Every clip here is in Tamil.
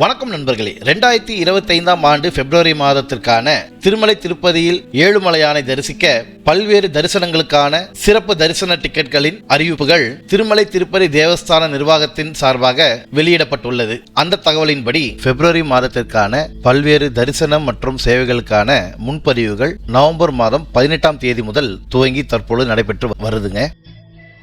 வணக்கம் நண்பர்களே. ரெண்டாயிரத்தி இருபத்தி ஐந்தாம் ஆண்டு பிப்ரவரி மாதத்திற்கான திருமலை திருப்பதியில் ஏழுமலையானை தரிசிக்க பல்வேறு தரிசனங்களுக்கான சிறப்பு தரிசன டிக்கெட்களின் அறிவிப்புகள் திருமலை திருப்பதி தேவஸ்தான நிர்வாகத்தின் சார்பாக வெளியிடப்பட்டுள்ளது. அந்த தகவலின்படி பிப்ரவரி மாதத்திற்கான பல்வேறு தரிசனம் மற்றும் சேவைகளுக்கான முன்பதிவுகள் நவம்பர் மாதம் பதினெட்டாம் தேதி முதல் துவங்கி தற்பொழுது நடைபெற்று வருதுங்க.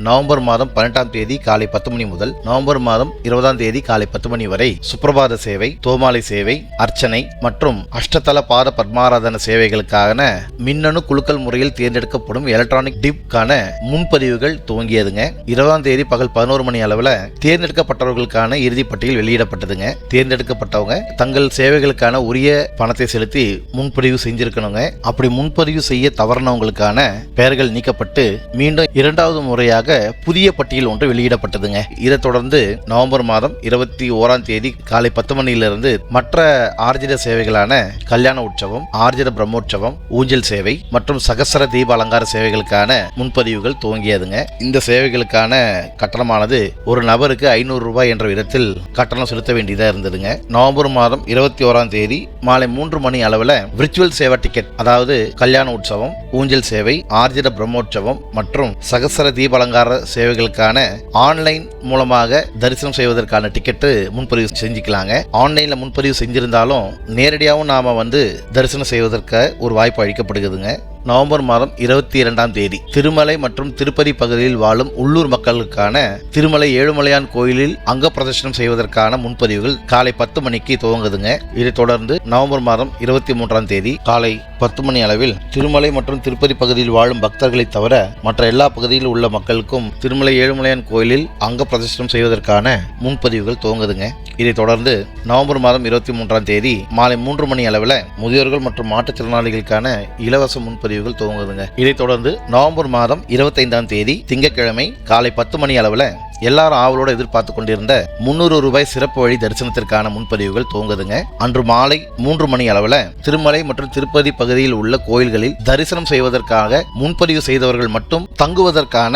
நவம்பர் மாதம் பன்னெண்டாம் தேதி காலை பத்து மணி முதல் நவம்பர் மாதம் இருபதாம் தேதி காலை பத்து மணி வரை சுப்பிரபாத சேவை தோமாலை சேவை அர்ச்சனை மற்றும் அஷ்டதல பாத பத்மாராதன சேவைகளுக்கான மின்னணு குலுக்கல் முறையில் தேர்ந்தெடுக்கப்படும் எலக்ட்ரானிக் டிப்கான முன்பதிவுகள் துவங்கியதுங்க. இருபதாம் தேதி பகல் பதினோரு மணி அளவில் தேர்ந்தெடுக்கப்பட்டவர்களுக்கான இறுதிப்பட்டியல் வெளியிடப்பட்டதுங்க. தேர்ந்தெடுக்கப்பட்டவங்க தங்கள் சேவைகளுக்கான உரிய பணத்தை செலுத்தி முன்பதிவு செஞ்சிருக்கணுங்க. அப்படி முன்பதிவு செய்ய தவறினவங்களுக்கான பெயர்கள் நீக்கப்பட்டு மீண்டும் இரண்டாவது முறையாக புதிய பட்டியல் ஒன்று வெளியிடப்பட்டதுங்க. இதை தொடர்ந்து நவம்பர் மாதம் இருபத்தி ஓராம் தேதி காலை பத்து மணியிலிருந்து மற்ற ஆர்ஜித சேவைகளான கல்யாண உற்சவம் ஆர்ஜித பிரம்மோற்சவம் ஊஞ்சல் சேவை மற்றும் சகசர தீப அலங்கார சேவைகளுக்கான முன்பதிவுகள் துவங்கியதுங்க. இந்த சேவைகளுக்கான கட்டணமானது ஒரு நபருக்கு ஐநூறு ரூபாய் என்ற விதத்தில் கட்டணம் செலுத்த வேண்டியதாக இருந்ததுங்க. நவம்பர் மாதம் இருபத்தி ஓராம் தேதி மாலை மூன்று மணி அளவில் விர்ச்சுவல் சேவை டிக்கெட் அதாவது கல்யாண உற்சவம் ஊஞ்சல் சேவை ஆர்ஜித பிரம்மோற்சவம் மற்றும் சகசர தீப அலங்கார சேவைகளுக்கான ஆன்லைன் மூலமாக தரிசனம் செய்வதற்கான டிக்கெட்டு முன்பதிவு செஞ்சுக்கலாங்க. ஆன்லைனில் முன்பதிவு செஞ்சிருந்தாலும் நேரடியாகவும் நாம் வந்து தரிசனம் செய்வதற்கு ஒரு வாய்ப்பு அளிக்கப்படுகிறதுங்க. நவம்பர் மாதம் இருபத்தி இரண்டாம் தேதி. திருமலை மற்றும் திருப்பதி பகுதியில் வாழும் உள்ளூர் மக்களுக்கான திருமலை ஏழுமலையான் கோயிலில் அங்க பிரதர்ஷனம் செய்வதற்கான முன்பதிவுகள் காலை பத்து மணிக்கு துவங்குதுங்க. இதைத் தொடர்ந்து நவம்பர் மாதம் இருபத்தி மூன்றாம் தேதி காலை பத்து மணி அளவில் திருமலை மற்றும் திருப்பதி பகுதியில் வாழும் பக்தர்களை தவிர மற்ற எல்லா பகுதியில் உள்ள மக்களுக்கும் திருமலை ஏழுமலையான் கோயிலில் அங்க பிரதர்ஷனம் செய்வதற்கான முன்பதிவுகள் துவங்குதுங்க. இதைத் தொடர்ந்து நவம்பர் மாதம் இருபத்தி மூன்றாம் தேதி மாலை மூன்று மணி அளவில் முதியோர்கள் மற்றும் மாற்றுத்திறனாளிகளுக்கான இலவச முன்பதிவு பதிவுகள் துவங்குதுங்க. இதைத் தொடர்ந்து நவம்பர் மாதம் இருபத்தைந்தாம் தேதி திங்கட்கிழமை காலை பத்து மணி அளவில் எல்லாரும் ஆவலோடு எதிர்பார்த்து கொண்டிருந்த முன்னூறு ரூபாய் சிறப்பு வழி தரிசனத்திற்கான முன்பதிவுகள் துவங்குதுங்க. அன்று மாலை மூன்று மணி அளவில் திருமலை மற்றும் திருப்பதி பகுதியில் உள்ள கோயில்களில் தரிசனம் செய்வதற்காக முன்பதிவு செய்தவர்கள் மட்டும் தங்குவதற்கான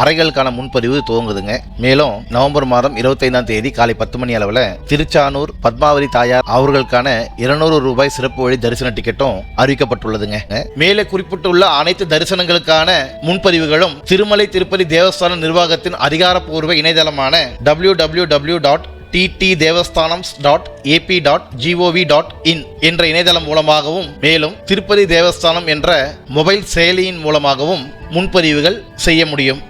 அறைகளுக்கான முன்பதிவு துவங்குதுங்க. மேலும் நவம்பர் மாதம் இருபத்தைந்தாம் தேதி காலை பத்து மணி அளவில் திருச்சானூர் பத்மாவதி தாயார் அவர்களுக்கான இருநூறு ரூபாய் சிறப்பு வழி தரிசன டிக்கெட்டும் அறிவிக்கப்பட்டுள்ளதுங்க. மேலே குறிப்பிட்டுள்ள அனைத்து தரிசனங்களுக்கான முன்பதிவுகளும் திருமலை திருப்பதி தேவஸ்தான நிர்வாகத்தின் அதிகாரப்பூர்வ இணையதளமான W W W dot TT Devasthanams dot AP dot GOV dot in என்ற இணையதளம் மூலமாகவும் மேலும் திருப்பதி தேவஸ்தானம் என்ற மொபைல் செயலியின் மூலமாகவும் முன்பதிவுகள் செய்ய முடியும்.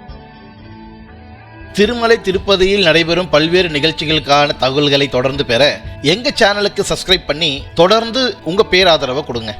திருமலை திருப்பதியில் நடைபெறும் பல்வேறு நிகழ்ச்சிகளுக்கான தகவல்களை தொடர்ந்து பெற எங்க சேனலுக்கு சப்ஸ்கிரைப் பண்ணி தொடர்ந்து உங்க பேராதரவை கொடுங்க.